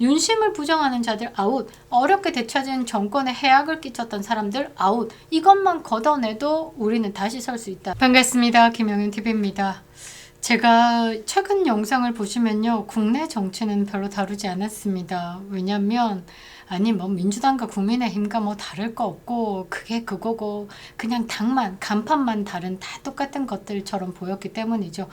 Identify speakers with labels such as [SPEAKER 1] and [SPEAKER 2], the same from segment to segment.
[SPEAKER 1] 윤심을 부정하는 자들 아웃, 어렵게 되찾은 정권에 해악을 끼쳤던 사람들 아웃. 이것만 걷어내도 우리는 다시 설 수 있다. 반갑습니다. 김영윤 TV입니다. 제가 최근 영상을 보시면요. 국내 정치는 별로 다루지 않았습니다. 왜냐면 아니 뭐 민주당과 국민의힘과 뭐 다를 거 없고 그게 그거고 그냥 당만 간판만 다른 다 똑같은 것들처럼 보였기 때문이죠.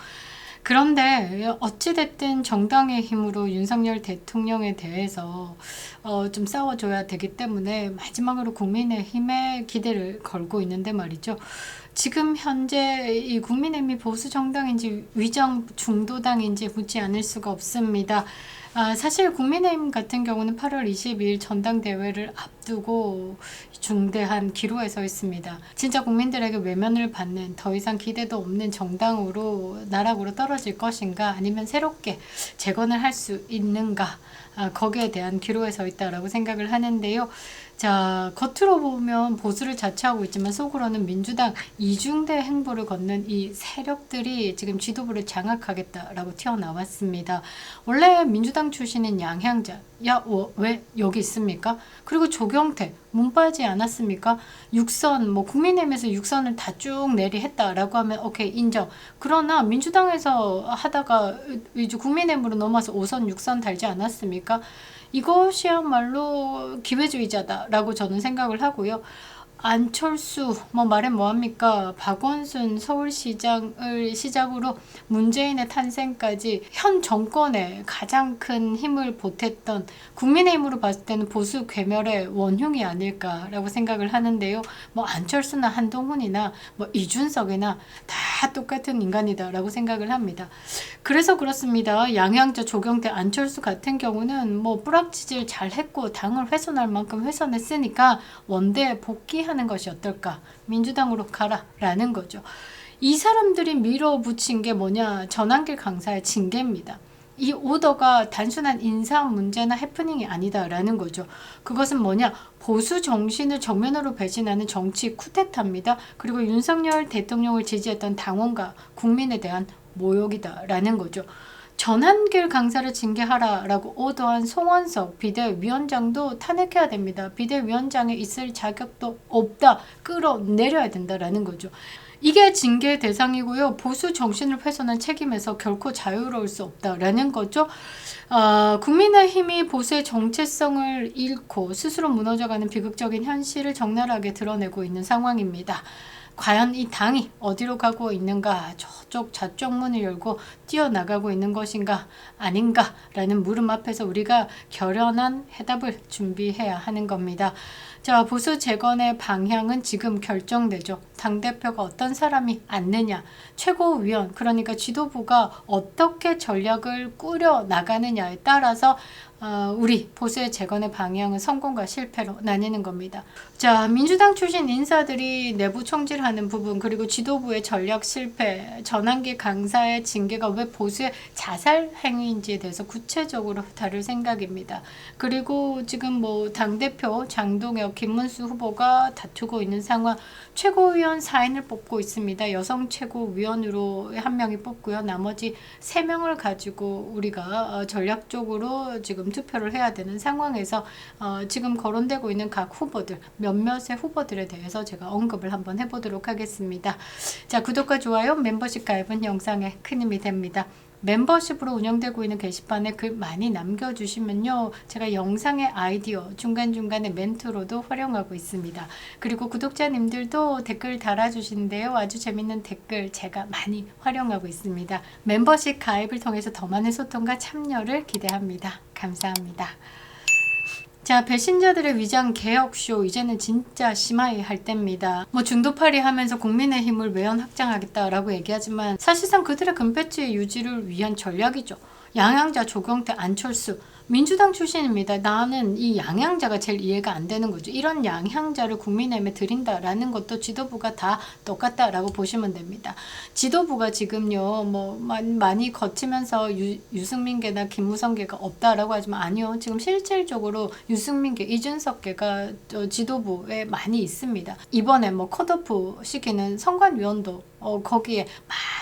[SPEAKER 1] 그런데 어찌됐든 정당의 힘으로 윤석열 대통령에 대해서 어, 좀 싸워줘야 되기 때문에 마지막으로 국민의 힘에 기대를 걸고 있는데 말이죠. 지금 현재 이 국민의힘이 보수 정당인지 위정 중도당인지 묻지 않을 수가 없습니다. 아, 사실 국민의힘 같은 경우는 8월 22일 전당대회를 앞두고 중대한 기로에 서 있습니다. 진짜 국민들에게 외면을 받는 더 이상 기대도 없는 정당으로 나락으로 떨어질 것인가 아니면 새롭게 재건을 할 수 있는가 아, 거기에 대한 기로에 서 있다라고 생각을 하는데요. 자, 겉으로 보면 보수를 자처하고 있지만 속으로는 민주당 이중대 행보를 걷는 이 세력들이 지금 지도부를 장악하겠다라고 튀어나왔습니다. 원래 민주당 출신인 양향자, 야, 어, 왜 여기 있습니까? 그리고 조경태, 문 빠지 않았습니까? 육선, 뭐 국민의힘에서 육선을 다 쭉 내리했다라고 하면 오케이 인정. 그러나 민주당에서 하다가 이제 국민의힘으로 넘어서 5선, 6선 달지 않았습니까? 이것이야말로 기회주의자다라고 저는 생각을 하고요. 안철수 뭐 말해 뭐합니까 박원순 서울시장을 시작으로 문재인의 탄생까지 현 정권에 가장 큰 힘을 보탰던 국민의힘으로 봤을 때는 보수 괴멸의 원흉이 아닐까라고 생각을 하는데요. 뭐 안철수나 한동훈이나 뭐 이준석이나 다 똑같은 인간이다라고 생각을 합니다. 그래서 그렇습니다. 양양자 조경태 안철수 같은 경우는 뭐 뿌락치질 잘했고 당을 훼손할 만큼 훼손했으니까 원대 복귀 하는 것이 어떨까 민주당으로 가라 라는 거죠. 이 사람들이 밀어붙인 게 뭐냐 전환길 강사의 징계입니다. 이 오더가 단순한 인사 문제나 해프닝이 아니다라는 거죠. 그것은 뭐냐? 보수 정신을 정면으로 배신하는 정치 쿠데타입니다. 그리고 윤석열 대통령을 지지했던 당원과 국민에 대한 모욕이다라는 거죠. 전한길 강사를 징계하라라고 오더한 송원석 비대위원장도 탄핵해야 됩니다. 비대위원장에 있을 자격도 없다. 끌어내려야 된다라는 거죠. 이게 징계 대상이고요. 보수 정신을 훼손한 책임에서 결코 자유로울 수 없다라는 거죠. 어, 국민의힘이 보수의 정체성을 잃고 스스로 무너져가는 비극적인 현실을 적나라하게 드러내고 있는 상황입니다. 과연 이 당이 어디로 가고 있는가 저쪽 좌쪽 문을 열고 뛰어나가고 있는 것인가 아닌가 라는 물음 앞에서 우리가 결연한 해답을 준비해야 하는 겁니다. 자, 보수 재건의 방향은 지금 결정되죠. 당대표가 어떤 사람이 앉느냐, 최고위원, 그러니까 지도부가 어떻게 전략을 꾸려 나가느냐에 따라서 어, 우리 보수의 재건의 방향은 성공과 실패로 나뉘는 겁니다. 자, 민주당 출신 인사들이 내부 총질하는 부분, 그리고 지도부의 전략 실패, 전환기 강사의 징계가 왜 보수의 자살 행위인지에 대해서 구체적으로 다룰 생각입니다. 그리고 지금 뭐 당대표 장동혁, 김문수 후보가 다투고 있는 상황, 최고위원 4인을 뽑고 있습니다. 여성 최고위원으로 한 명이 뽑고요. 나머지 3명을 가지고 우리가 어, 전략적으로 지금 투표를 해야 되는 상황에서 어, 지금 거론되고 있는 각 후보들 몇몇의 후보들에 대해서 제가 언급을 한번 해보도록 하겠습니다. 자 구독과 좋아요, 멤버십 가입은 영상에 큰 힘이 됩니다. 멤버십으로 운영되고 있는 게시판에 글 많이 남겨주시면요. 제가 영상의 아이디어 중간중간에 멘트로도 활용하고 있습니다. 그리고 구독자님들도 댓글 달아주시는데요. 아주 재밌는 댓글 제가 많이 활용하고 있습니다. 멤버십 가입을 통해서 더 많은 소통과 참여를 기대합니다. 감사합니다. 자, 배신자들의 위장 개혁쇼 이제는 진짜 심하게 할 때입니다. 뭐 중도파리 하면서 국민의힘을 외연 확장하겠다라고 얘기하지만 사실상 그들의 금배지 유지를 위한 전략이죠. 양양자, 조경태, 안철수 민주당 출신입니다. 나는 이 양향자가 제일 이해가 안 되는 거죠. 이런 양향자를 국민의힘에 드린다라는 것도 지도부가 다 똑같다라고 보시면 됩니다. 지도부가 지금요, 뭐, 많이 거치면서 유, 유승민계나 김무성계가 없다라고 하지만 아니요. 지금 실질적으로 유승민계, 이준석계가 지도부에 많이 있습니다. 이번에 뭐 컷오프 시키는 선관위원도 어, 거기에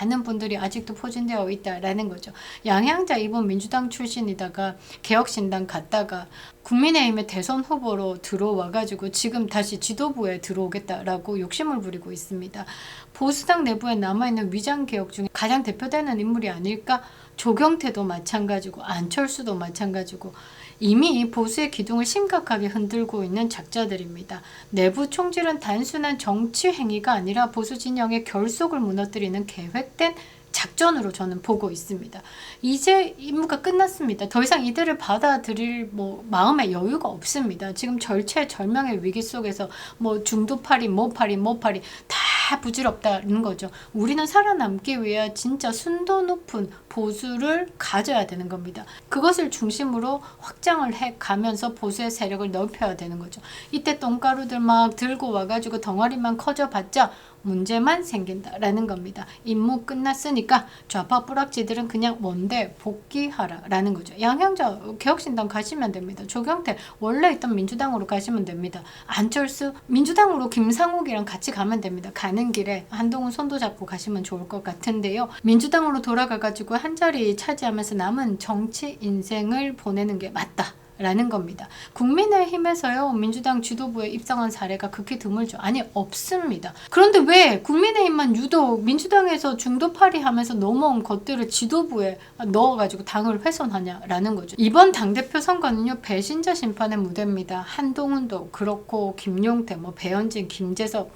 [SPEAKER 1] 많은 분들이 아직도 포진되어 있다라는 거죠. 양양자 이번 민주당 출신이다가 개혁신당 갔다가 국민의힘의 대선 후보로 들어와가지고 지금 다시 지도부에 들어오겠다라고 욕심을 부리고 있습니다. 보수당 내부에 남아있는 위장 개혁 중에 가장 대표되는 인물이 아닐까? 조경태도 마찬가지고 안철수도 마찬가지고 이미 보수의 기둥을 심각하게 흔들고 있는 작자들입니다. 내부 총질은 단순한 정치 행위가 아니라 보수 진영의 결속을 무너뜨리는 계획된 작전으로 저는 보고 있습니다. 이제 임무가 끝났습니다. 더 이상 이들을 받아들일 뭐 마음의 여유가 없습니다. 지금 절체절명의 위기 속에서 뭐 중도파리, 뭐파리, 뭐파리 다 부질없다는 거죠. 우리는 살아남기 위해 진짜 순도 높은 보수를 가져야 되는 겁니다. 그것을 중심으로 확장을 해 가면서 보수의 세력을 넓혀야 되는 거죠. 이때 똥가루들 막 들고 와가지고 덩어리만 커져봤자 문제만 생긴다라는 겁니다. 임무 끝났으니까 좌파 뿌락지들은 그냥 원대 복귀하라라는 거죠. 양형자 개혁신당 가시면 됩니다. 조경태 원래 있던 민주당으로 가시면 됩니다. 안철수 민주당으로 김상욱이랑 같이 가면 됩니다. 가는 길에 한동훈 손도 잡고 가시면 좋을 것 같은데요. 민주당으로 돌아가가지고 한 자리 차지하면서 남은 정치 인생을 보내는 게 맞다. 라는 겁니다. 국민의힘에서요, 민주당 지도부에 입성한 사례가 극히 드물죠. 아니, 없습니다. 그런데 왜 국민의힘만 유독 민주당에서 중도파리 하면서 넘어온 것들을 지도부에 넣어가지고 당을 훼손하냐라는 거죠. 이번 당대표 선거는요, 배신자 심판의 무대입니다. 한동훈도 그렇고, 김용태, 뭐, 배현진, 김재석,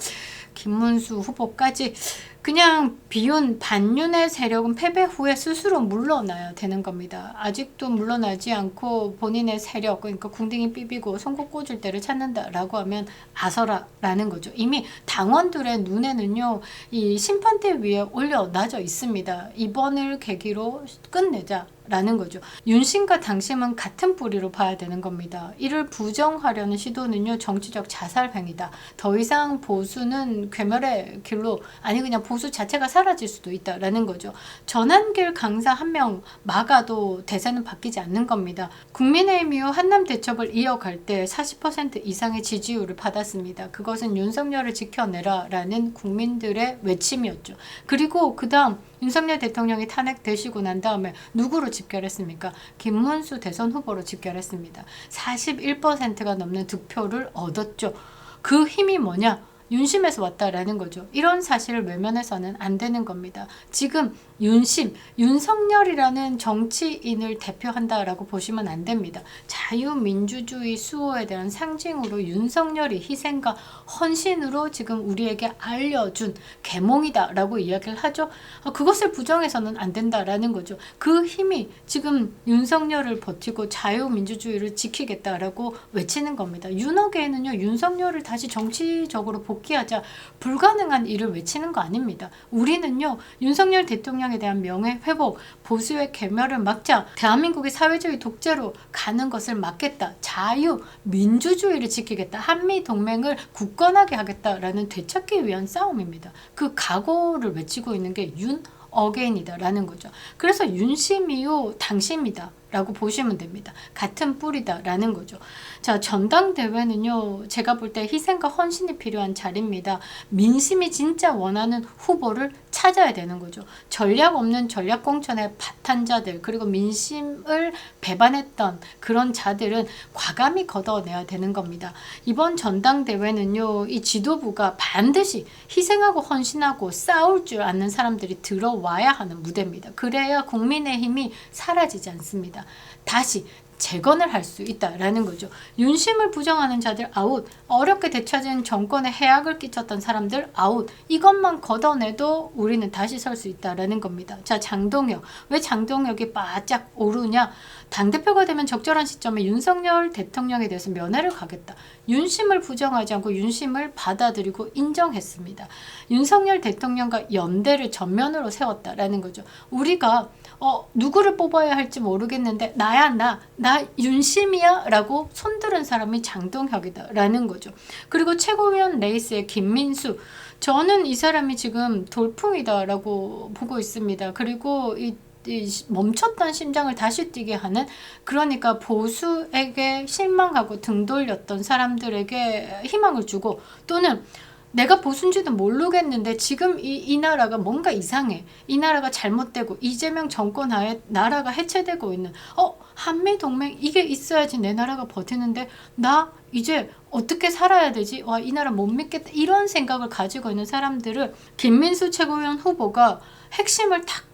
[SPEAKER 1] 김문수 후보까지 그냥 비윤 반윤의 세력은 패배 후에 스스로 물러나야 되는 겁니다. 아직도 물러나지 않고 본인의 세력 그러니까 궁둥이 삐비고 손꼽 꽂을 때를 찾는다라고 하면 아서라라는 거죠. 이미 당원들의 눈에는요 이 심판대 위에 올려놔져 있습니다. 이번을 계기로 끝내자. 라는 거죠. 윤심과 당심은 같은 뿌리로 봐야 되는 겁니다. 이를 부정하려는 시도는요, 정치적 자살행위다. 더 이상 보수는 괴멸의 길로, 아니 그냥 보수 자체가 사라질 수도 있다라는 거죠. 전환길 강사 한 명 막아도 대세는 바뀌지 않는 겁니다. 국민의힘이요, 한남 대첩을 이어갈 때 40% 이상의 지지율을 받았습니다. 그것은 윤석열을 지켜내라라는 국민들의 외침이었죠. 그리고 그 다음 윤석열 대통령이 탄핵되시고 난 다음에 누구로 집결했습니까? 김문수 대선 후보로 집결했습니다. 41%가 넘는 득표를 얻었죠. 그 힘이 뭐냐? 윤심에서 왔다라는 거죠. 이런 사실을 외면해서는 안 되는 겁니다. 지금 윤심, 윤석열이라는 정치인을 대표한다라고 보시면 안 됩니다. 자유민주주의 수호에 대한 상징으로 윤석열이 희생과 헌신으로 지금 우리에게 알려준 계몽이다라고 이야기를 하죠. 아, 그것을 부정해서는 안 된다라는 거죠. 그 힘이 지금 윤석열을 버티고 자유민주주의를 지키겠다라고 외치는 겁니다. 윤호계에는요, 윤석열을 다시 정치적으로 복귀하자 불가능한 일을 외치는 거 아닙니다. 우리는요, 윤석열 대통령 대통령에 대한 명예 회복, 보수의 개멸을 막자, 대한민국이 사회주의 독재로 가는 것을 막겠다, 자유, 민주주의를 지키겠다, 한미 동맹을 굳건하게 하겠다라는 되찾기 위한 싸움입니다. 그 각오를 외치고 있는 게 윤 어게인이다라는 거죠. 그래서 윤심이요 당심이다. 라고 보시면 됩니다. 같은 뿌리다라는 거죠. 자, 전당대회는요, 제가 볼 때 희생과 헌신이 필요한 자리입니다. 민심이 진짜 원하는 후보를 찾아야 되는 거죠. 전략 없는 전략 공천의 파탄자들, 그리고 민심을 배반했던 그런 자들은 과감히 걷어내야 되는 겁니다. 이번 전당대회는요, 이 지도부가 반드시 희생하고 헌신하고 싸울 줄 아는 사람들이 들어와야 하는 무대입니다. 그래야 국민의 힘이 사라지지 않습니 다. 다시 재건을 할 수 있다라는 거죠. 윤심을 부정하는 자들 아웃, 어렵게 되찾은 정권에 해악을 끼쳤던 사람들 아웃. 이것만 걷어내도 우리는 다시 설 수 있다라는 겁니다. 자, 장동혁. 왜 장동혁이 바짝 오르냐? 당대표가 되면 적절한 시점에 윤석열 대통령에 대해서 면회를 가겠다. 윤심을 부정하지 않고 윤심을 받아들이고 인정했습니다. 윤석열 대통령과 연대를 전면으로 세웠다라는 거죠. 우리가 어, 누구를 뽑아야 할지 모르겠는데 나야 나, 나 윤심이야 라고 손들은 사람이 장동혁이다 라는 거죠. 그리고 최고위원 레이스의 김민수 저는 이 사람이 지금 돌풍이다 라고 보고 있습니다. 그리고 이 멈췄던 심장을 다시 뛰게 하는 그러니까 보수에게 실망하고 등 돌렸던 사람들에게 희망을 주고 또는 내가 보수인지도 모르겠는데 지금 이, 이 나라가 뭔가 이상해. 이 나라가 잘못되고 이재명 정권 하에 나라가 해체되고 있는 어 한미 동맹 이게 있어야지 내 나라가 버티는데 나 이제 어떻게 살아야 되지? 와 이 나라 못 믿겠다 이런 생각을 가지고 있는 사람들을 김민수 최고위원 후보가 핵심을 탁탁탁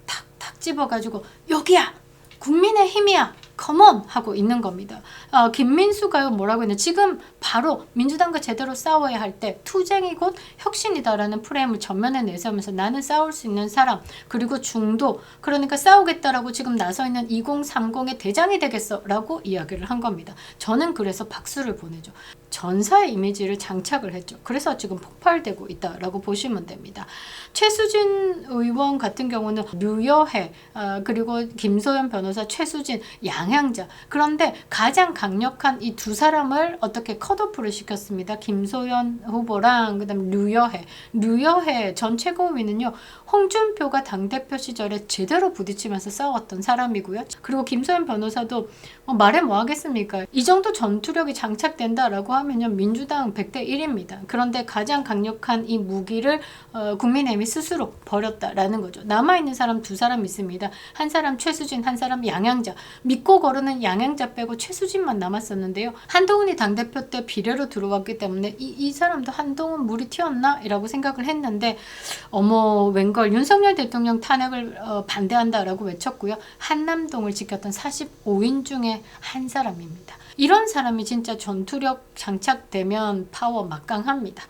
[SPEAKER 1] 집어가지고 여기야 국민의 힘이야 컴온 하고 있는 겁니다. 어, 김민수가요 뭐라고 했냐 지금 바로 민주당과 제대로 싸워야 할 때 투쟁이 곧 혁신이다라는 프레임을 전면에 내세우면서 나는 싸울 수 있는 사람 그리고 중도 그러니까 싸우겠다라고 지금 나서 있는 2030의 대장이 되겠어라고 이야기를 한 겁니다. 저는 그래서 박수를 보내죠. 전사의 이미지를 장착을 했죠. 그래서 지금 폭발되고 있다라고 보시면 됩니다. 최수진 의원 같은 경우는 류여해 어, 그리고 김소연 변호사 최수진 양향자 그런데 가장 강력한 이 두 사람을 어떻게 컷오프를 시켰습니다. 김소연 후보랑 그다음 류여해 류여해 전 최고위는요 홍준표가 당 대표 시절에 제대로 부딪히면서 싸웠던 사람이고요. 그리고 김소연 변호사도 뭐 말해 뭐 하겠습니까? 이 정도 전투력이 장착된다라고 하면 요 민주당 100대 1입니다. 그런데 가장 강력한 이 무기를 어, 국민의힘이 스스로 버렸다라는 거죠. 남아 있는 사람 두 사람 있습니다. 한 사람 최수진, 한 사람 양양자. 믿고 거르는 양양자 빼고 최수진만 남았었는데요. 한동훈이 당 대표 때 비례로 들어왔기 때문에 이, 이 사람도 한동훈 물이 튀었나 이라고 생각을 했는데 어머 웬걸 윤석열 대통령 탄핵을 어, 반대한다라고 외쳤고요. 한남동을 지켰던 45인 중에 한 사람입니다. 이런 사람이 진짜 전투력 장착되면 파워 막강합니다.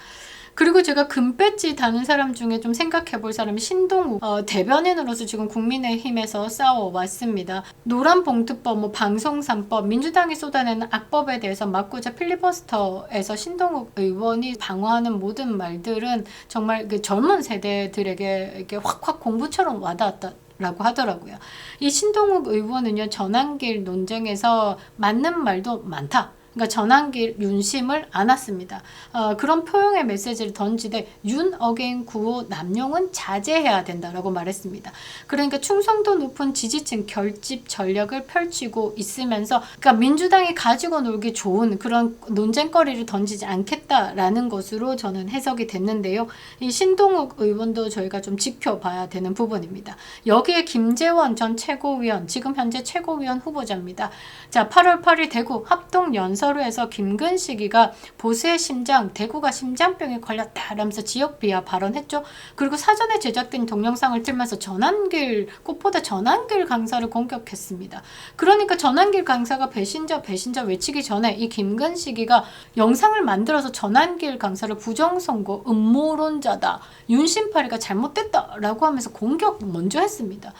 [SPEAKER 1] 그리고 제가 금배지 다는 사람 중에 좀 생각해 볼 사람이 신동욱 어, 대변인으로서 지금 국민의힘에서 싸워왔습니다. 노란 봉투법, 뭐 방송산법, 민주당이 쏟아내는 악법에 대해서 막고자 필리버스터에서 신동욱 의원이 방어하는 모든 말들은 정말 그 젊은 세대들에게 이렇게 확확 공부처럼 와닿았다. 라고 하더라고요. 이 신동욱 의원은요, 전환길 논쟁에서 맞는 말도 많다. 그러니까 전환길 윤심을 안았습니다. 어, 그런 표용의 메시지를 던지되 윤 어게인 구호 남용은 자제해야 된다라고 말했습니다. 그러니까 충성도 높은 지지층 결집 전략을 펼치고 있으면서 그러니까 민주당이 가지고 놀기 좋은 그런 논쟁거리를 던지지 않겠다라는 것으로 저는 해석이 됐는데요. 이 신동욱 의원도 저희가 좀 지켜봐야 되는 부분입니다. 여기에 김재원 전 최고위원 지금 현재 최고위원 후보자입니다. 자 8월 8일 대구 합동 연설 서류에서 김근식이가 보수의 심장, 대구가 심장병에 걸렸다 라면서 지역 비하 발언했죠. 그리고 사전에 제작된 동영상을 틀면서 전환길 꽃보다 전환길 강사를 공격했습니다. 그러니까 전환길 강사가 배신자 배신자 외치기 전에 이 김근식이가 영상을 만들어서 전환길 강사를 부정선거 음모론자다 윤심파리가 잘못됐다 라고 하면서 공격 먼저 했습니다.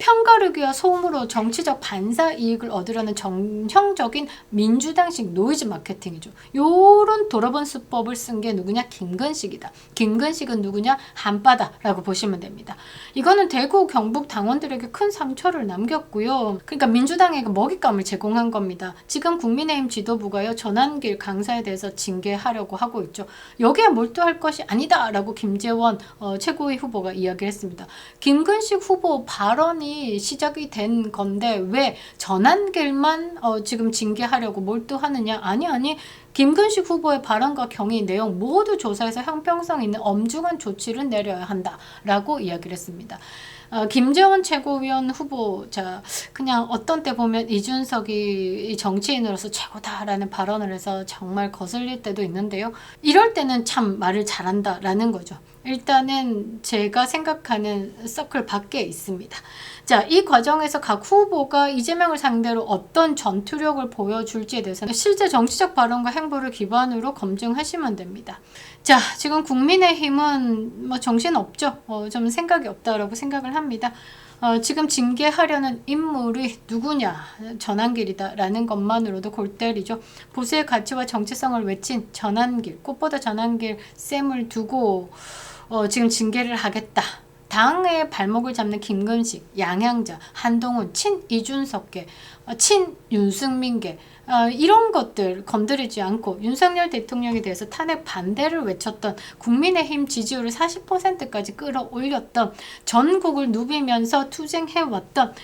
[SPEAKER 1] 편가르기와 소음으로 정치적 반사 이익을 얻으려는 정형적인 민주당식 노이즈 마케팅이죠. 요런 돌아본 수법을 쓴 게 누구냐? 김근식이다. 김근식은 누구냐? 한바다라고 보시면 됩니다. 이거는 대구 경북 당원들에게 큰 상처를 남겼고요. 그러니까 민주당에게 먹잇감을 제공한 겁니다. 지금 국민의힘 지도부가요. 전환길 강사에 대해서 징계하려고 하고 있죠. 여기에 몰두할 것이 아니다라고 김재원 어, 최고위 후보가 이야기를 했습니다. 김근식 후보 발언이 시작이 된 건데 왜 전환길만 어, 지금 징계하려고 몰두하느냐? 아니 아니 김근식 후보의 발언과 경위 내용 모두 조사해서 형평성 있는 엄중한 조치를 내려야 한다라고 이야기를 했습니다. 어, 김재원 최고위원 후보자 그냥 어떤 때 보면 이준석이 정치인으로서 최고다라는 발언을 해서 정말 거슬릴 때도 있는데요. 이럴 때는 참 말을 잘한다라는 거죠. 일단은 제가 생각하는 서클 밖에 있습니다. 자, 이 과정에서 각 후보가 이재명을 상대로 어떤 전투력을 보여줄지에 대해서는 실제 정치적 발언과 행보를 기반으로 검증하시면 됩니다. 자, 지금 국민의힘은 뭐 정신 없죠. 어, 좀 생각이 없다라고 생각을 합니다. 어, 지금 징계하려는 인물이 누구냐 전환길이다라는 것만으로도 골 때리죠. 보수의 가치와 정체성을 외친 전환길 꽃보다 전환길 쌤을 두고 어, 지금 징계를 하겠다. 당의 발목을 잡는 김근식, 양향자, 한동훈, 친 이준석계, 어, 친 윤승민계 어, 이런 것들 건드리지 않고 윤석열 대통령에 대해서 탄핵 반대를 외쳤던 국민의힘 지지율을 40%까지 끌어올렸던 전국을 누비면서 투쟁해왔던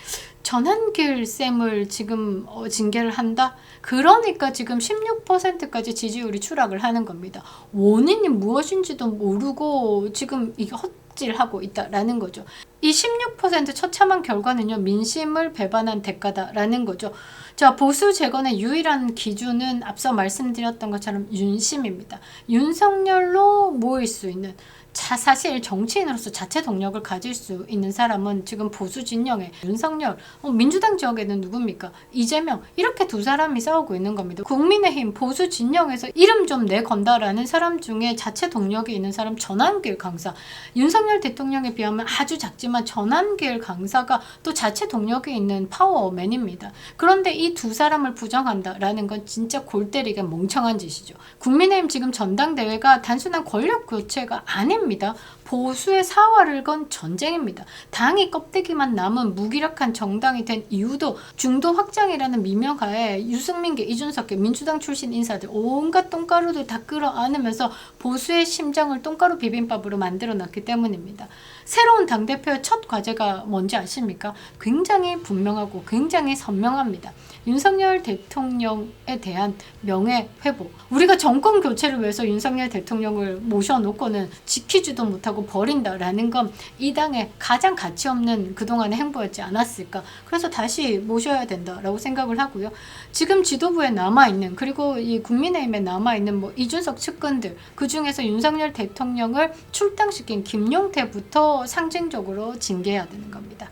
[SPEAKER 1] 전한길 쌤을 지금 어, 징계를 한다? 그러니까 지금 16%까지 지지율이 추락을 하는 겁니다. 원인이 무엇인지도 모르고 지금 이게 헛질하고 있다라는 거죠. 이 16% 처참한 결과는요, 민심을 배반한 대가다라는 거죠. 자, 보수 재건의 유일한 기준은 앞서 말씀드렸던 것처럼 윤심입니다. 윤석열로 모일 수 있는 자, 사실 정치인으로서 자체 동력을 가질 수 있는 사람은 지금 보수 진영에 윤석열, 어, 민주당 지역에는 누굽니까? 이재명 이렇게 두 사람이 싸우고 있는 겁니다. 국민의힘 보수 진영에서 이름 좀 내건다라는 사람 중에 자체 동력이 있는 사람 전환길 강사 윤석열 대통령에 비하면 아주 작지만 전환길 강사가 또 자체 동력이 있는 파워맨입니다. 그런데 이 두 사람을 부정한다라는 건 진짜 골 때리게 멍청한 짓이죠. 국민의힘 지금 전당대회가 단순한 권력 교체가 아닙니다. 합니다. 보수의 사활을 건 전쟁입니다. 당이 껍데기만 남은 무기력한 정당이 된 이유도 중도 확장이라는 미명하에 유승민계, 이준석계, 민주당 출신 인사들 온갖 똥가루들 다 끌어안으면서 보수의 심장을 똥가루 비빔밥으로 만들어놨기 때문입니다. 새로운 당대표의 첫 과제가 뭔지 아십니까? 굉장히 분명하고 굉장히 선명합니다. 윤석열 대통령에 대한 명예 회복. 우리가 정권 교체를 위해서 윤석열 대통령을 모셔놓고는 지키지도 못하고 버린다라는 건 이 당의 가장 가치 없는 그동안의 행보였지 않았을까. 그래서 다시 모셔야 된다라고 생각을 하고요. 지금 지도부에 남아있는 그리고 이 국민의힘에 남아있는 뭐 이준석 측근들 그 중에서 윤석열 대통령을 출당시킨 김용태부터 상징적으로 징계해야 되는 겁니다.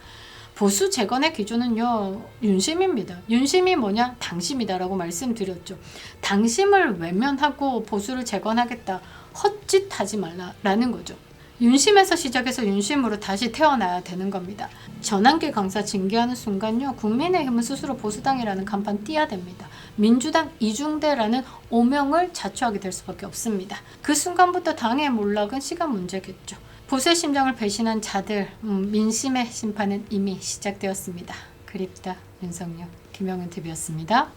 [SPEAKER 1] 보수 재건의 기준은요 윤심입니다. 윤심이 뭐냐 당심이다라고 말씀드렸죠. 당심을 외면하고 보수를 재건하겠다 헛짓하지 말라라는 거죠. 윤심에서 시작해서 윤심으로 다시 태어나야 되는 겁니다. 전환길 강사 징계하는 순간요 국민의힘은 스스로 보수당이라는 간판 띄야 됩니다. 민주당 이중대라는 오명을 자초하게 될 수밖에 없습니다. 그 순간부터 당의 몰락은 시간 문제겠죠. 보수의 심장을 배신한 자들 음, 민심의 심판은 이미 시작되었습니다. 그립다 윤석열 김영은 TV였습니다.